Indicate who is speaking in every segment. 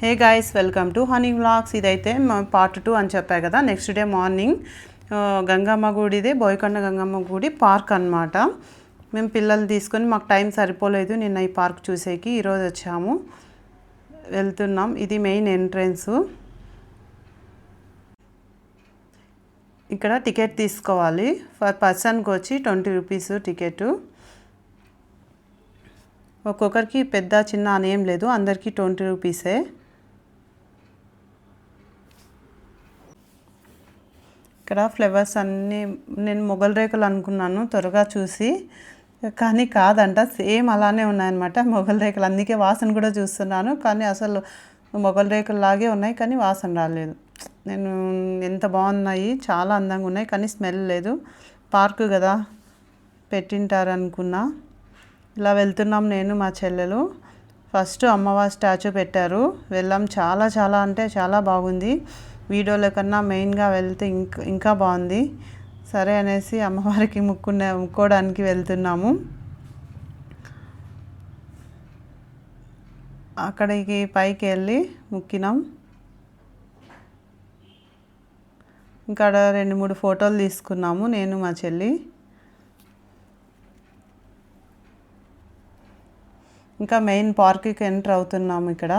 Speaker 1: Hey guys welcome to honey vlogs ఇదైతే part two అని చెప్పా కదా. నెక్స్ట్ డే మార్నింగ్ గంగమ్మ గుడిదే బోయకొండ గంగమ్మ గుడి పార్క్ అన్నమాట. మేము పిల్లలు తీసుకొని మాకు టైం సరిపోలేదు. నిన్న ఈ పార్క్ చూసేకి ఈరోజు వచ్చాము. వెళ్తున్నాం. ఇది మెయిన్ ఎంట్రన్స్ ఇక్కడ టికెట్ తీసుకోవాలి. ఫర్ పర్సన్కి వచ్చి ట్వంటీ రూపీస్ టికెట్ ఒక్కొక్కరికి పెద్ద చిన్న అని ఏం లేదు. అందరికీ ట్వంటీ రూపీసే ఇక్కడ ఫ్లవర్స్ అన్నీ నేను మొగల్ రేకులు అనుకున్నాను త్వరగా చూసి. కానీ కాదంట సేమ్ అలానే ఉన్నాయన్నమాట మొగల్ రేకులు. అందుకే వాసన కూడా చూస్తున్నాను. కానీ అసలు మొగల్ రేకులు లాగే ఉన్నాయి కానీ వాసన రాలేదు. నేను ఎంత బాగున్నాయి చాలా అందంగా ఉన్నాయి కానీ స్మెల్ లేదు. పార్క్ కదా పెట్టింటారు అనుకున్నా ఇలా వెళ్తున్నాం నేను మా చెల్లెలు. ఫస్ట్ అమ్మవారి స్టాచ్యూ పెట్టారు. వెళ్ళాం చాలా చాలా అంటే చాలా బాగుంది. వీడియోల కన్నా మెయిన్గా వెళ్తే ఇంకా ఇంకా బాగుంది. సరే అనేసి అమ్మవారికి ముక్కునే ముక్కోవడానికి వెళ్తున్నాము. అక్కడికి పైకి వెళ్ళి ముక్కినాం. ఇంకా రెండు మూడు ఫోటోలు తీసుకున్నాము నేను మా చెల్లి. ఇంకా మెయిన్ పార్క్కి ఎంటర్ అవుతున్నాము ఇక్కడ.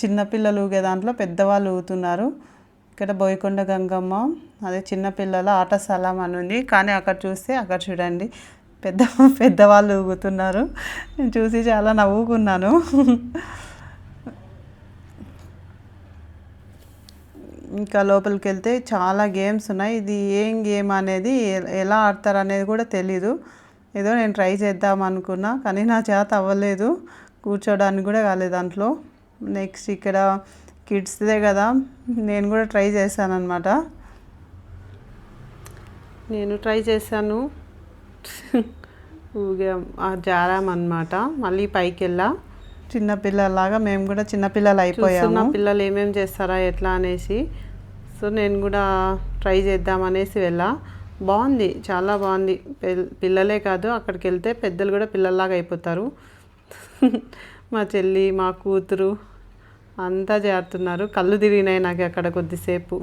Speaker 1: చిన్నపిల్లలు ఊగే దాంట్లో పెద్దవాళ్ళు ఊగుతున్నారు ఇక్కడ బోయకొండ గంగమ్మ అదే చిన్నపిల్లల ఆట స్థలం అని ఉంది. కానీ అక్కడ చూస్తే అక్కడ చూడండి పెద్ద పెద్దవాళ్ళు ఊగుతున్నారు. నేను చూసి చాలా నవ్వుకున్నాను. ఇంకా లోపలికి వెళ్తే చాలా గేమ్స్ ఉన్నాయి. ఇది ఏం గేమ్ అనేది ఎలా ఆడతారు అనేది కూడా తెలీదు. ఏదో నేను ట్రై చేద్దాం అనుకున్నా కానీ నా చేత అవ్వలేదు. కూర్చోడానికి కూడా కాలేదు దాంట్లో. నెక్స్ట్ ఇక్కడ కిడ్స్దే కదా నేను కూడా ట్రై చేశాను అనమాట నేను ట్రై చేశాను. జారామన్నమాట. మళ్ళీ పైకి వెళ్ళా చిన్నపిల్లలాగా మేము కూడా చిన్నపిల్లలు అయిపోయాము. పిల్లలు ఏమేమి చేస్తారా ఎట్లా అనేసి. సో నేను కూడా ట్రై చేద్దాం అనేసి వెళ్ళా. బాగుంది చాలా బాగుంది. పిల్- పిల్లలే కాదు అక్కడికి వెళ్తే పెద్దలు కూడా పిల్లల్లాగా అయిపోతారు. మా చెల్లి మా కూతురు అంతా చేరుతున్నారు. కళ్ళు తిరిగినాయి నాకు అక్కడ కొద్దిసేపు.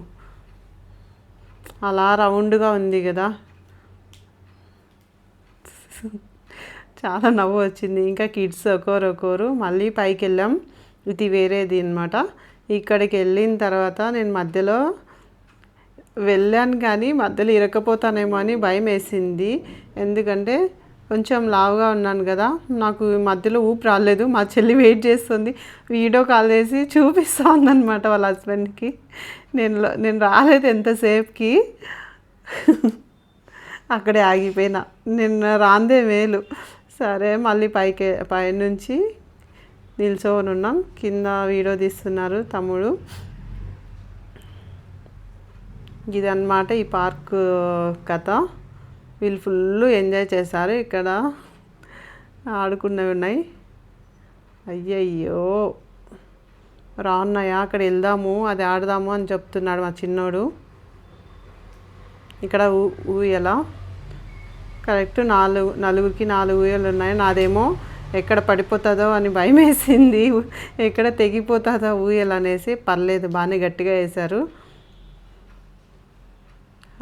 Speaker 1: అలా రౌండ్గా ఉంది కదా. చాలా నవ్వు వచ్చింది. ఇంకా కిడ్స్ ఒకరు ఒకరు మళ్ళీ పైకి వెళ్ళాం ఇది వేరేది అనమాట ఇక్కడికి వెళ్ళిన తర్వాత నేను మధ్యలో వెళ్ళాను కానీ మధ్యలో ఇరకపోతానేమో అని భయం వేసింది. ఎందుకంటే కొంచెం లావుగా ఉన్నాను కదా నాకు ఈ మధ్యలో ఊపు రాలేదు మా చెల్లి వెయిట్ చేస్తుంది వీడియో కాల్ చేసి చూపిస్తూ ఉందన్నమాట వాళ్ళ హస్బెండ్కి. నేను నేను రాలేదు ఎంతసేపుకి. అక్కడే ఆగిపోయినా. నిన్న రాందే మేలు. సరే మళ్ళీ పైకి పైనుంచి నిల్చోనున్నాం. ఉన్నాం కింద వీడియో తీస్తున్నారు తమ్ముడు. ఇదన్నమాట ఈ పార్క్ కథ. వీళ్ళు ఫుల్ ఎంజాయ్ చేశారు ఇక్కడ. ఆడుకున్నవి ఉన్నాయి. అయ్యయ్యో! రాన్నయ్య అక్కడ వెళ్దాము అది ఆడదాము అని చెప్తున్నాడు మా చిన్నోడు. ఇక్కడ ఊ ఊయల. కరెక్ట్ నాలుగు నలుగురికి నాలుగు ఊయలు ఉన్నాయి. నాదేమో ఎక్కడ పడిపోతుందో అని భయం వేసింది ఎక్కడ తెగిపోతుందో ఊయలు అనేసి పర్లేదు బాగానే గట్టిగా వేశారు.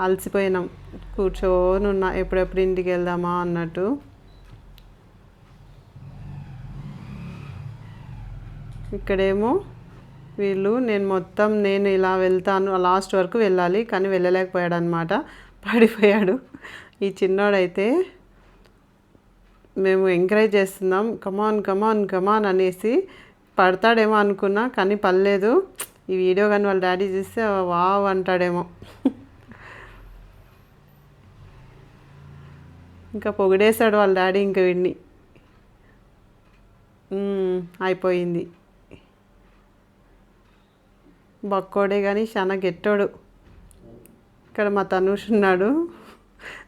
Speaker 1: అలసిపోయినాం. కూర్చోనున్నా ఎప్పుడెప్పుడు ఇంటికి వెళ్దామా అన్నట్టు. ఇక్కడేమో వీళ్ళు నేను మొత్తం నేను ఇలా వెళ్తాను లాస్ట్ వరకు వెళ్ళాలి కానీ వెళ్ళలేకపోయాడు అనమాట పడిపోయాడు. ఈ చిన్నోడైతే మేము ఎంకరేజ్ చేస్తున్నాం కమాన్ కమాన్ కమాన్ అనేసి పడతాడేమో అనుకున్నా కానీ పర్లేదు ఈ వీడియో కానీ వాళ్ళ డాడీ చూస్తే వావ్ అంటాడేమో. ఇంకా పొగిడేశాడు వాళ్ళ డాడీ ఇంకా వీడిని. అయిపోయింది. బక్కోడే కానీ చాలా గెట్టోడు. ఇక్కడ మా తనుష్ ఉన్నాడు.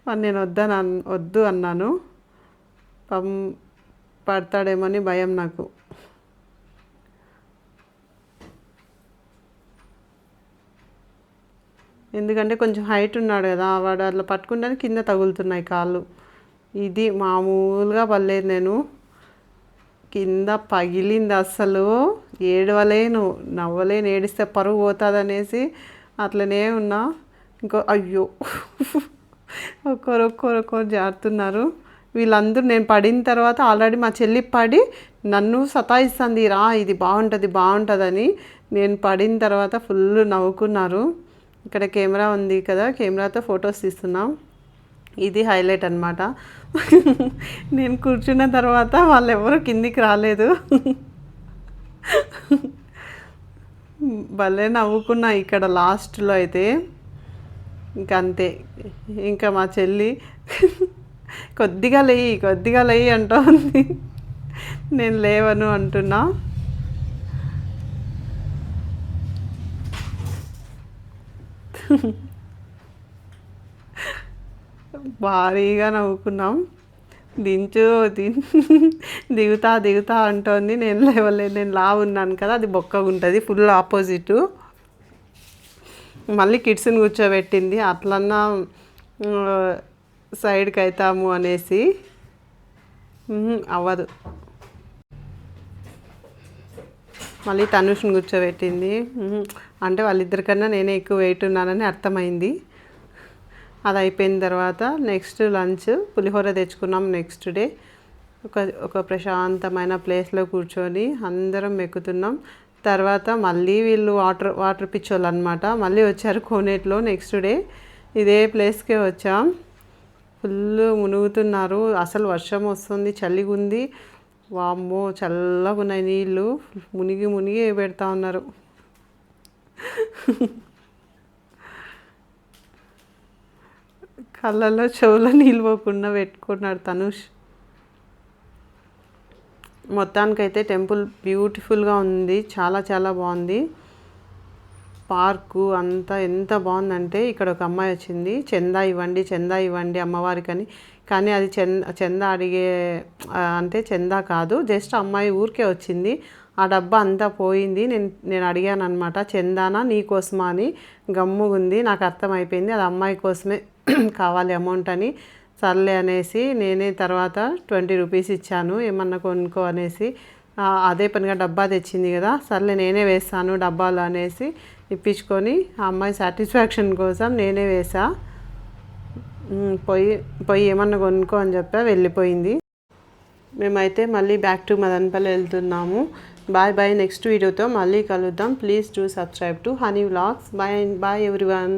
Speaker 1: మరి నేను వద్దని అన్ వద్దు అన్నాను. పం పడతాడేమని భయం నాకు. ఎందుకంటే కొంచెం హైట్ ఉన్నాడు కదా వాడు అట్లా పట్టుకుంటే కింద తగులుతున్నాయి కాళ్ళు. ఇది మామూలుగా పడలేదు నేను. కింద పగిలింది అస్సలు. ఏడవలేను నవ్వలేను ఏడిస్తే పరుగు పోతుంది అనేసి అట్లనే ఉన్నా. ఇంకో అయ్యో ఒక్కరు ఒక్కరు ఒక్కరు జారుతున్నారు. వీళ్ళందరూ నేను పడిన తర్వాత ఆల్రెడీ మా చెల్లి పడి నన్ను సతాయిస్తుంది రా ఇది బాగుంటుంది బాగుంటుందని. నేను పడిన తర్వాత ఫుల్ నవ్వుకున్నారు. ఇక్కడ కెమెరా ఉంది కదా కెమెరాతో ఫొటోస్ తీస్తున్నాం. ఇది హైలైట్ అనమాట నేను కూర్చున్న తర్వాత వాళ్ళు ఎవరు కిందికి రాలేదు. భలే నవ్వుకున్నా ఇక్కడ లాస్ట్లో అయితే. ఇంకా అంతే ఇంకా మా చెల్లి కొద్దిగా లేయి కొద్దిగా లేయి అంటోంది నేను లేవను అంటున్నా. భారీగా నవ్వుకున్నాం. దించు దిగుతా దిగుతా అంటోంది. నేను లేవలేదు నేను లా ఉన్నాను కదా అది బొక్కగా ఉంటుంది ఫుల్ ఆపోజిట్. మళ్ళీ కిడ్స్ని కూర్చోబెట్టింది. అట్లన్నా సైడ్కి అవుతాము అనేసి. అవ్వదు. మళ్ళీ తనుష్ని కూర్చోబెట్టింది. అంటే వాళ్ళిద్దరికన్నా నేనే ఎక్కువ వెయిట్ ఉన్నానని అర్థమైంది. అది అయిపోయిన తర్వాత నెక్స్ట్ లంచ్ పులిహోర తెచ్చుకున్నాం నెక్స్ట్ డే. ఒక ఒక ప్రశాంతమైన ప్లేస్లో కూర్చొని అందరం ఎక్కుతున్నాం. తర్వాత మళ్ళీ వీళ్ళు వాటర్ వాటర్ పిచ్చోళ్ళు అనమాట మళ్ళీ వచ్చారు కోనేట్లో నెక్స్ట్ డే. ఇదే ప్లేస్కే వచ్చాం. ఫుల్ మునుగుతున్నారు. అసలు వర్షం వస్తుంది చలిగా ఉంది. వామ్మో చల్లగా ఉన్నాయి నీళ్ళు మునిగి మునిగి పెడతా ఉన్నారు. కళ్ళల్లో చెవులో నిలువకుండా పెట్టుకున్నాడు తనుష్. మొత్తానికైతే టెంపుల్ బ్యూటిఫుల్గా ఉంది చాలా చాలా బాగుంది. పార్కు అంతా ఎంత బాగుందంటే ఇక్కడ ఒక అమ్మాయి వచ్చింది చందా ఇవ్వండి చందా ఇవ్వండి అమ్మవారికి అని కానీ అది చంద చందా అడిగే అంటే చందా కాదు జస్ట్ అమ్మాయి ఊరికే వచ్చింది. ఆ డబ్బా అంతా పోయింది నేను నేను అడిగాను అనమాట చందానా నీ కోసమా అని గమ్ముగుంది నాకు అర్థమైపోయింది అది అమ్మాయి కోసమే. కావాలి అమౌంట్ అని. సర్లే అనేసి నేనే తర్వాత ట్వంటీ రూపీస్ ఇచ్చాను ఏమన్నా కొనుక్కో అనేసి. అదే పనిగా డబ్బా తెచ్చింది కదా సర్లే నేనే వేస్తాను డబ్బాలు అనేసి ఇప్పించుకొని ఆ అమ్మాయి సాటిస్ఫాక్షన్ కోసం నేనే వేసా. పోయి పోయి ఏమన్నా కొనుక్కో అని చెప్పా వెళ్ళిపోయింది. మేమైతే మళ్ళీ బ్యాక్ టు మదనపల్లి వెళ్తున్నాము. బాయ్ బాయ్ నెక్స్ట్ వీడియోతో మళ్ళీ కలుద్దాం. Please do subscribe to Honey vlogs bye bye everyone